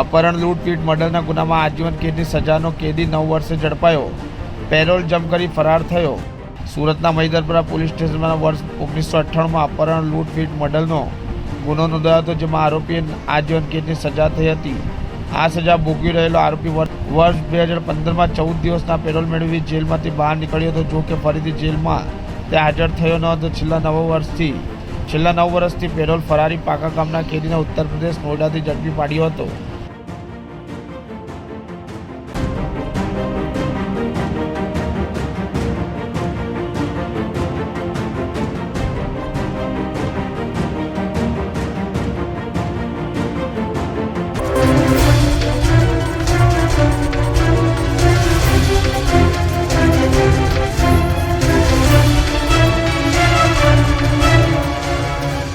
અપહરણ લૂંટપીટ મર્ડરના ગુનામાં આજીવન કેદની સજાનો કેદી નવ વર્ષે ઝડપાયો. પેરોલ જમ કરી ફરાર થયો. સુરતના મહિદરપુરા પોલીસ સ્ટેશનમાં વર્ષ ઓગણીસો અઠ્ઠાણુંમાં અપહરણ લૂંટપીટ મર્ડરનો ગુનો નોંધાયો હતો, જેમાં આરોપીએ આજીવન કેદની સજા થઈ હતી. આ સજા ભોગવી રહેલો આરોપી વર- વર્ષ બે હજાર પંદરમાં ચૌદ દિવસના પેરોલ મેળવી જેલમાંથી બહાર નીકળ્યો હતો. જો કે ફરીથી જેલમાં તે હાજર થયો ન હતો. છેલ્લા નવ વર્ષથી, છેલ્લા નવ વર્ષથી પેરોલ ફરારી પાકા ગામના કેદીને ઉત્તર પ્રદેશ નોઈડાથી ઝડપી પાડ્યો હતો.